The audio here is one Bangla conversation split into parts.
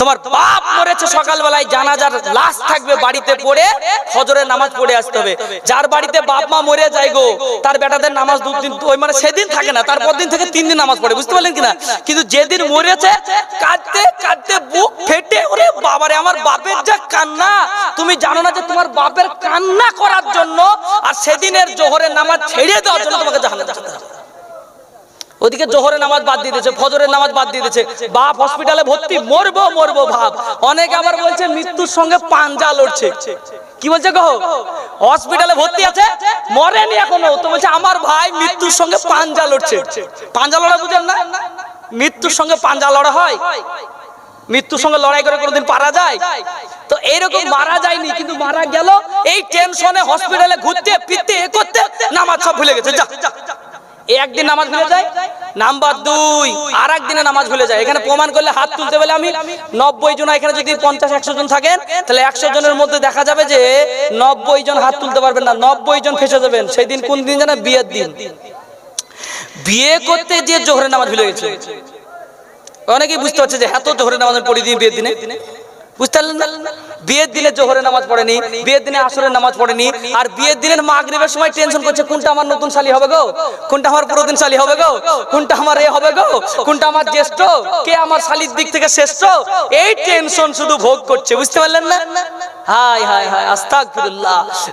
তোমার বাপ মরেছে সকালবেলায়, জানাজার লাশ থাকবে বাড়িতে পড়ে ফজরের নামাজ পড়ে আসতে হবে। যার বাড়িতে বাপ মা মরে যায় গো, তার বেটাদের নামাজ দুদিন ওই মানে সেদিন থাকে না, তারপর দিন থেকে তিন দিন নামাজ পড়ে, বুঝতে পারলেন কিনা? কিন্তু যেদিন মরেছে, কাঁদতে কাঁদতে বুক ফেটে, ওরে বাবারে, আমার বাপের যা কান্না, তুমি জানো না যে তোমার বাপের কান্না করার জন্য আর সেদিনের জোহরের নামাজ ছেড়ে দেওয়ার জন্য তোমাকে জাহান্নামে যেতে হবে। ওদিকে জোহরের নামাজ বাদ দিয়ে দিয়েছে, ফজরের নামাজ বাদ দিয়ে দিয়েছে। বাপ হসপিটালে ভর্তি, মরবো মরবো ভাব। অনেকে আবার বলছে, মৃত্যুর সঙ্গে পাঞ্জা লড়ছে। কি বলছে গো? হসপিটালে ভর্তি আছে, মরেনি এখনও। তো বলছে, আমার ভাই মৃত্যুর সঙ্গে পাঞ্জা লড়ছে। পাঞ্জা লড়া বুঝেন না? মৃত্যুর সঙ্গে পাঞ্জা লড়া হয়। মৃত্যুর সঙ্গে লড়াই করে কোনোদিন পারা যায়? তো এইরকম মারা যায়নি, কিন্তু মারা গেল। এই টেনশনে হসপিটালে ঘুরতে, ফিরতে, এ করতে, নামাজ সব ভুলে গেছে। যা। একদিন নামাজ ভুলে যায়, নাম্বার দুই আর একদিনে নামাজ ভুলে যায়। এখানে প্রমাণ করলে হাত তুলতে বলে আমি নব্বই জন, এখানে যদি পঞ্চাশ, একশো জন থাকেন, তাহলে একশো জনের মধ্যে দেখা যাবে যে নব্বই জন হাত তুলতে পারবেন না, নব্বই জন ফেসে যাবেন। সেই দিন কোন দিন জানেন? বিয়ের দিন। বিয়ে করতে যে জোহরের নামাজ ভুলে গেছে। অনেকেই বুঝতে পারছে যে এত জোহরের নামাজ পড়ি দিই বিয়ের দিনে। বুঝতে বিয়ের দিনে জোহরের নামাজ পড়েনি, বিয়ের দিনে আসরের নামাজ পড়েনি, আর বিয়ের দিনের মাগরিবের সময় টেনশন করছে, কোনটা আমার নতুন শালী হবে গো? কোনটা আমার পুরোদিন শালী হবে গো? কোনটা আমার এ হবে গো? কোনটা আমার জ্যেষ্ঠ? কে আমার শালীর দিক থেকে শ্রেষ্ঠ? এই টেনশন শুধু ভোগ করছে, বুঝতে পারলেন না?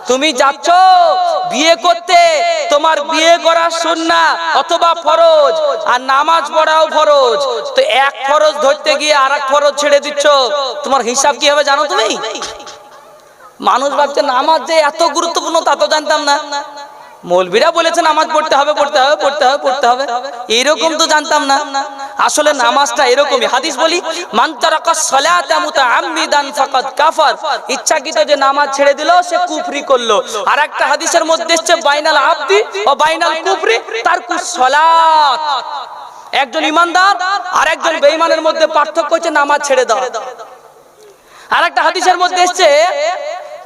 তুমি যাচ্ছ বিয়ে করতে, তোমার বিয়ে করা সুন্নাহ অথবা ফরজ, আর নামাজ পড়াও ফরজ। তো এক ফরজ ধরতে গিয়ে আর এক ফরজ ছেড়ে দিচ্ছ, তোমার হিসাব কি হবে জানো তুমি? মানুষ ভাবছে, নামাজ যে এত গুরুত্বপূর্ণ তা তো জানতাম না। মৌলবীরা বলেছে নামাজ পড়তে হবে পড়তে হবে পড়তে হবে পড়তে হবে। এরকম তো জানতাম না। আসলে নামাজটা এরকমই। হাদিস বলি কাফার। ইচ্ছাকৃত যে নামাজ ছেড়ে দিল, সে কুফরি করল। আর একটা হাদিসের মধ্যে এসেছে, বাইনাল আবদি ও বাইনাল কুফরি তার সালাত। একজন ইমানদার আর একজন বেঈমানের মধ্যে পার্থক্য হচ্ছে, নামাজ ছেড়ে দাও। আর একটা হাদিসের মধ্যে এসছে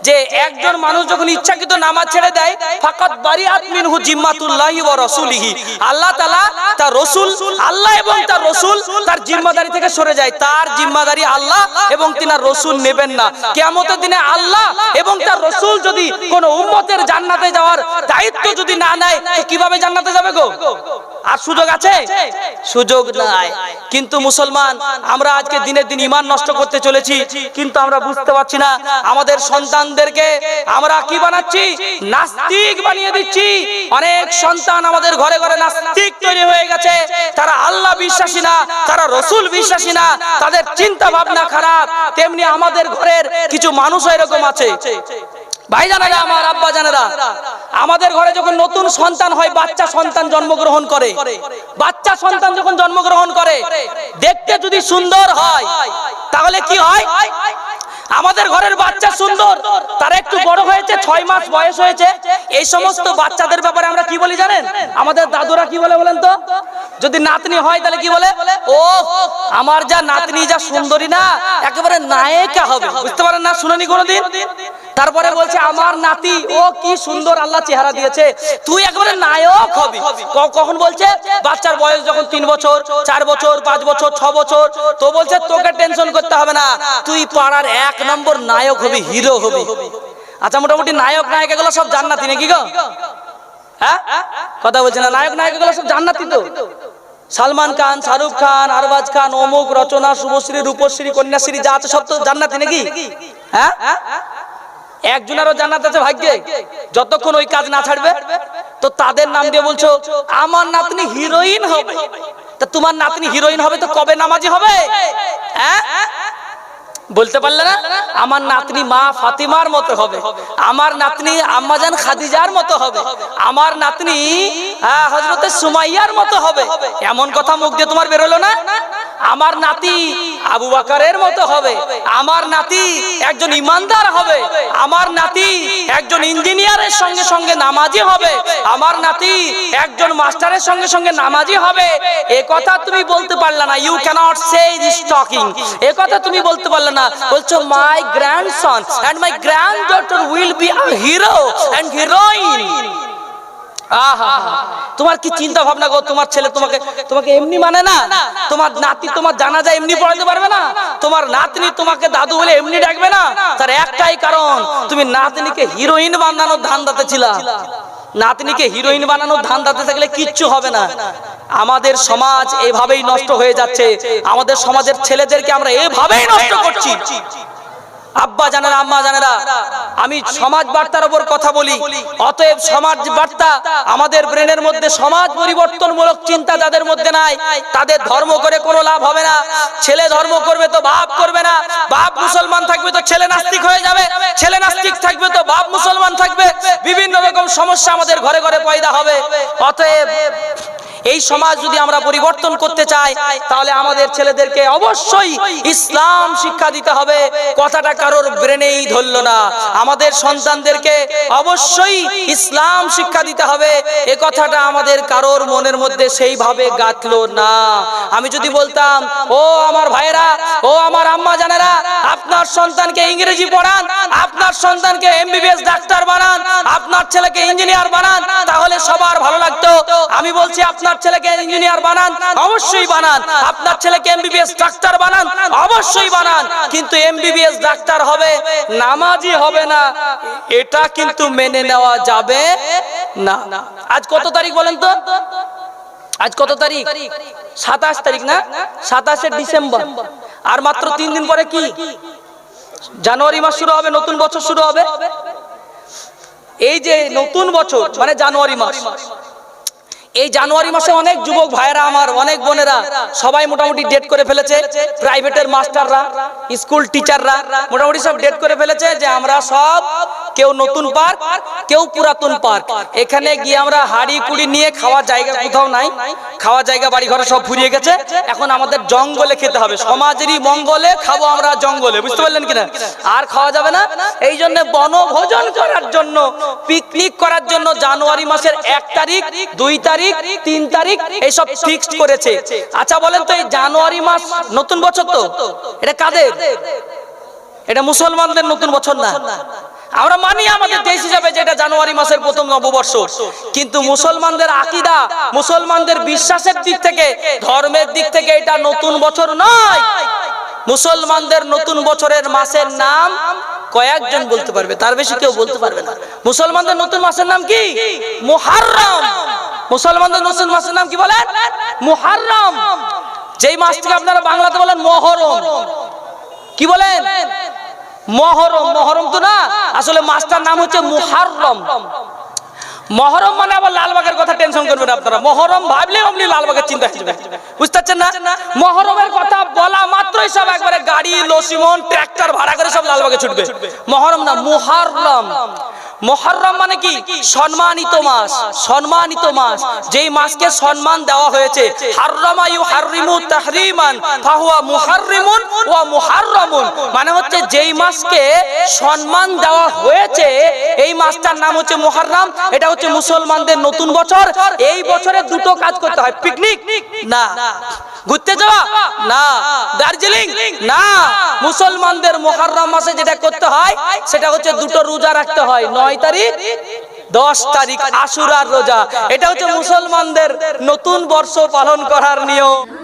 যে একজন মানুষ যখন ইচ্ছাকৃত নামাজ ছেড়ে দেয় ফাকাত বারিআত মিনহু জিম্মাতুল্লাহি ওয়া রাসূলিহি। আল্লাহ তাআলা তার রাসূল, আল্লাহ এবং তার রাসূল তার জিম্মাদারি থেকে সরে যায়। তার জিম্মাদারি আল্লাহ এবং তিনার রাসূল নেবেন না। কিয়ামতের দিনে আল্লাহ এবং তার রাসূল যদি কোন উম্মতের জান্নাতে যাওয়ার দায়িত্ব যদি না নেয়, তো কীভাবে জান্নাতে যাবে গো? আর সুযোগ আছে? সুযোগ নাই। কিন্তু মুসলমান, আমরা আজকে দিনের দিন ইমান নষ্ট করতে চলেছি, কিন্তু আমরা বুঝতে পারছি না, আমাদের সন্তানদেরকে আমরা কি বানাচ্ছি? নাস্তিক বানিয়ে দিচ্ছি। অনেক সন্তান আমাদের ঘরে ঘরে নাস্তিক তৈরি হয়ে গেছে। তারা আল্লাহ বিশ্বাসী না, তারা রসুল বিশ্বাসী না, তাদের চিন্তা ভাবনা খারাপ। তেমনি আমাদের ঘরের কিছু মানুষ এরকম আছে। ভাই জানেরা আমার আব্বা জানেরা আমাদের ঘরে যখন নতুন সন্তান হয়, বাচ্চা সন্তান জন্মগ্রহণ করে। বাচ্চা সন্তান যখন জন্মগ্রহণ করে, দেখতে যদি সুন্দর হয়, তাহলে কি হয়? আমাদের ঘরের বাচ্চা সুন্দর। তারা একটু বড় হয়েছে, ছয় মাস বয়স হয়েছে। এই সমস্ত বাচ্চাদের ব্যাপারে আমরা কি বলি জানেন? আমাদের দাদুরা কি বলে বলেন তো? যদি নাতনি হয় তাহলে কি বলে? ও আমার যা নাতনি যা সুন্দরী না, একেবারে নায়িকা হবে। বুঝতে পারেন না? শুনানি কোনোদিন? তারপরে বলছে আমার নাতি ও কি সুন্দর আল্লাহ চেহারা দিয়েছে। তুই একবারে নায়ক হবি। কখন বলছে বাচ্চার বয়স যখন তিন বছর চার বছর পাঁচ বছর ছ বছর তো বলছে তোকে টেনশন করতে হবে না। তুই পাড়ার এক নম্বর নায়ক হবি হিরো হবি। আচ্ছা মোটামুটি নায়ক নায়িকা গুলো সব জান্নাতি নাকি গো? হ্যাঁ? কথা বলছে না নায়ক নায়িকা গুলো সব জান্নাতি তো। সালমান খান শাহরুখ খান আরবাজ খান অমুক রচনা শুভশ্রী রূপশ্রী কন্যাশ্রী যা আছে সব তো জান্নাতি নাকি? হ্যাঁ? একজনেরও জান্নাত আছে ভাগ্যে। যতক্ষণ ওই কাজ না ছাড়বে, তো তাদের নাম দিয়ে বলছো, আমার নাতনি হিরোইন হবে। তা তোমার নাতনি হিরোইন হবে তো কবে নামাজি হবে? হ্যাঁ? বলতে পারলে না? আমার নাতনি মা ফাতিমার মতো হবে। আমার নাতনি আম্মাজান খাদিজার মতো হবে। আমার নাতনি হ্যাঁ, হজরতে সুমাইয়ার মতো হবে। এমন কথা মুখ দিয়ে তোমার বেরোলো না? আমার নাতি আবু বাকারের মতো হবে। আমার নাতি একজন ইমানদার হবে। আমার নাতি একজন ইঞ্জিনিয়ারের সঙ্গে সঙ্গে নামাজি হবে। আমার নাতি একজন মাস্টারের সঙ্গে সঙ্গে নামাজি হবে। এ কথা তুমি বলতে পারলে না। You can't say this talking এ কথা তুমি বলতে পারলে না। বলছো my grandson and my granddaughter will be a hero and heroine তোমার কি চিন্তা ভাবনা গো? তোমার ছেলে তোমাকে তোমাকে এমনি মানে না? তোমার নাতি তোমার জানা যায় এমনি পড়াতে পারবে না? তোমার নাতনি তোমাকে দাদু বলে এমনি ডাকবে না? তার একটাই কারণ, তুমি নাতনিকে হিরোইন বানানোর ধান্দাতে ছিলা। নাতনিকে হিরোইন বানানোর ধান দাতে থাকলে কিচ্ছু হবে না। আমাদের সমাজ এভাবেই নষ্ট হয়ে যাচ্ছে। আমাদের সমাজের ছেলেদেরকে আমরা এভাবেই নষ্ট করছি। আব্বা জানেরা, আম্মা জানেরা, আমি সমাজ বার্তার উপর কথা বলি। অতএব সমাজ বার্তা আমাদের ব্রেনের মধ্যে সমাজ পরিবর্তনমূলক চিন্তা যাদের মধ্যে নাই, তাদের ধর্ম করে কোনো লাভ হবে না। ছেলে ধর্ম করবে তো বাপ করবে না। বাপ মুসলমান থাকবে তো ছেলে নাস্তিক হয়ে যাবে। ছেলে নাস্তিক থাকবে তো বাপ মুসলমান থাকবে। বিভিন্ন রকম সমস্যা আমাদের ঘরে ঘরে পয়দা হবে। অতএব এই সমাজ যদি আমরা পরিবর্তন করতে চাই, তাহলে আমাদের ছেলেদেরকে অবশ্যই ইসলাম শিক্ষা দিতে হবে। কথাটা কারোর ব্রেনেই ধরলো না। আমাদের সন্তানদেরকে অবশ্যই ইসলাম শিক্ষা দিতে হবে। এ কথাটা আমাদের কারোর মনের মধ্যে সেইভাবে গাঁথলো না। আমি যদি বলতাম, ও আমার ভাইয়েরা, ও আমার আম্মা জানেরা, আপনার সন্তানকে ইংরেজি পড়ান, আপনার সন্তানকে এমবিবিএস ডাক্তার বানান, আপনার ছেলেকে ইঞ্জিনিয়ার বানান, তাহলে সবার ভালো লাগতো। আমি বলছি, আপনার ছেলেকে ইঞ্জিনিয়ার বানান, অবশ্যই বানান। আপনার ছেলেকে এমবিবিএস ডাক্তার বানান, অবশ্যই বানান। কিন্তু এমবিবিএস ডাক্তার হবে, নামাজি হবে না। এটা কিন্তু মেনে নেওয়া যাবে না। আজ কত তারিখ বলেন তো? আজ কত তারিখ? সাতাশ তারিখ না? সাতাশে ডিসেম্বর। আর মাত্র তিন দিন পরে কি? জানুয়ারি মাস শুরু হবে, নতুন বছর শুরু হবে। এই যে নতুন বছর মানে জানুয়ারি মাস। এই জানুয়ারি মাসে অনেক যুবক ভাইয়েরা আমার, অনেক বোনেরা সবাই মোটামুটি ডেট করে ফেলেছে। প্রাইভেটের মাস্টাররা স্কুল টিচাররা মোটামুটি সব ডেট করে ফেলেছে যে আমরা সব কেউ নতুন পার্ক কেউ পুরাতন পার্ক এখানে গিয়ে আমরা হাড়ি কুড়ি নিয়ে খাওয়ার জায়গা কোথাও নাই। খাওয়ার জায়গা বাড়ি ঘরে সব ফুরিয়ে গেছে। এখন আমাদের জঙ্গলে খেতে হবে। সমাজেরই মঙ্গলে খাব আমরা জঙ্গলে, বুঝতে পারলেন কিনা? আর খাওয়া যাবে না। এই জন্য বনভোজন করার জন্য পিকনিক করার জন্য জানুয়ারি মাসের এক তারিখ, দুই তারিখ তিন তারিখ এইসব ফিক্সড করেছে। আচ্ছা বলেন তো এই জানুয়ারি মাস নতুন বছর তো? এটা কাদের? এটা মুসলমানদের নতুন বছর না। আমরা মানি আমাদের দেশ হিসাবে যেটা জানুয়ারি মাসের প্রথম নববর্ষ। কিন্তু মুসলমানদের আকিদা, মুসলমানদের বিশ্বাসের দিক থেকে, ধর্মের দিক থেকে এটা নতুন বছর নয়। মুসলমানদের নতুন বছরের মাসের নাম কয়েকজন বলতে পারবে, তার বেশি কেউ বলতে পারবে না। মুসলমানদের নতুন মাসের নাম কি? মুহাররম। মুসলমানদের নতুন মাসের নাম কি বলেন? মুহাররম। যেই মাসটিকে আপনারা বাংলাতে বলেন মহরম। কি বলেন? মহরম। মহরম তো না, আসলে মাসটার নাম হচ্ছে মুহাররম। মহরম মানে আবার লালবাগের কথা টেনশন করবেন আপনারা। মহরম ভাবলে অমনি লালবাগের চিন্তা আসবে বুঝতে পারছেন না? মহরমের কথা বলা মাত্রই সব একবারে গাড়ি লসিমন ট্র্যাক্টর ভাড়া করে সব লালবাগে ছুটবে। মহরম না, মুহাররম। মহরম মানে কি? সম্মানিত মাস। সম্মানিত মাস। যেই মাসকে সম্মান দেওয়া হয়েছে, হাররামা ইউহাররিমু তাহরিমান, ফাহুয়া মুহাররিমুন ওয়া মুহাররামুন। মানে হচ্ছে যেই মাসকে সম্মান দেওয়া হয়েছে, এই মাসটার নাম হচ্ছে মুহাররম, এটা হচ্ছে মুসলমানদের নতুন বছর। এই বছরে দুটো কাজ করতে হয়, পিকনিক? না। ঘুরতে যাওয়া? না। দার্জিলিং? না। মুসলমানদের মুহাররম মাসে যেটা করতে হয় সেটা হচ্ছে দুটো রোজা রাখতে হয়। নয় তারিখ দশ তারিখ আশুরার রোজা। এটা হচ্ছে মুসলমানদের নতুন বর্ষ পালন করার নিয়ম।